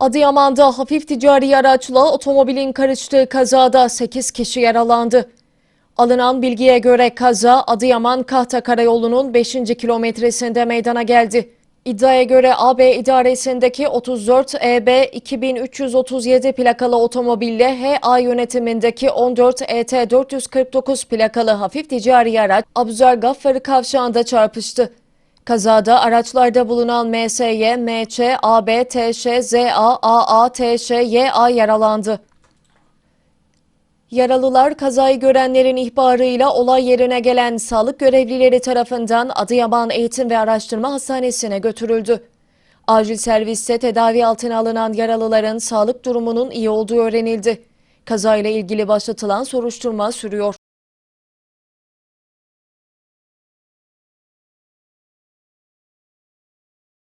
Adıyaman'da hafif ticari araçla otomobilin karıştığı kazada 8 kişi yaralandı. Alınan bilgiye göre kaza Adıyaman Kahta Karayolu'nun 5. kilometresinde meydana geldi. İddiaya göre AB idaresindeki 34 EB 2337 plakalı otomobille HA yönetimindeki 14 ET 449 plakalı hafif ticari araç Abuzer Gaffarı kavşağında çarpıştı. Kazada araçlarda bulunan MSY, MC, AB, TŞ, ZA, AA, TŞ, YA yaralandı. Yaralılar kazayı görenlerin ihbarıyla olay yerine gelen sağlık görevlileri tarafından Adıyaman Eğitim ve Araştırma Hastanesi'ne götürüldü. Acil serviste tedavi altına alınan yaralıların sağlık durumunun iyi olduğu öğrenildi. Kazayla ilgili başlatılan soruşturma sürüyor.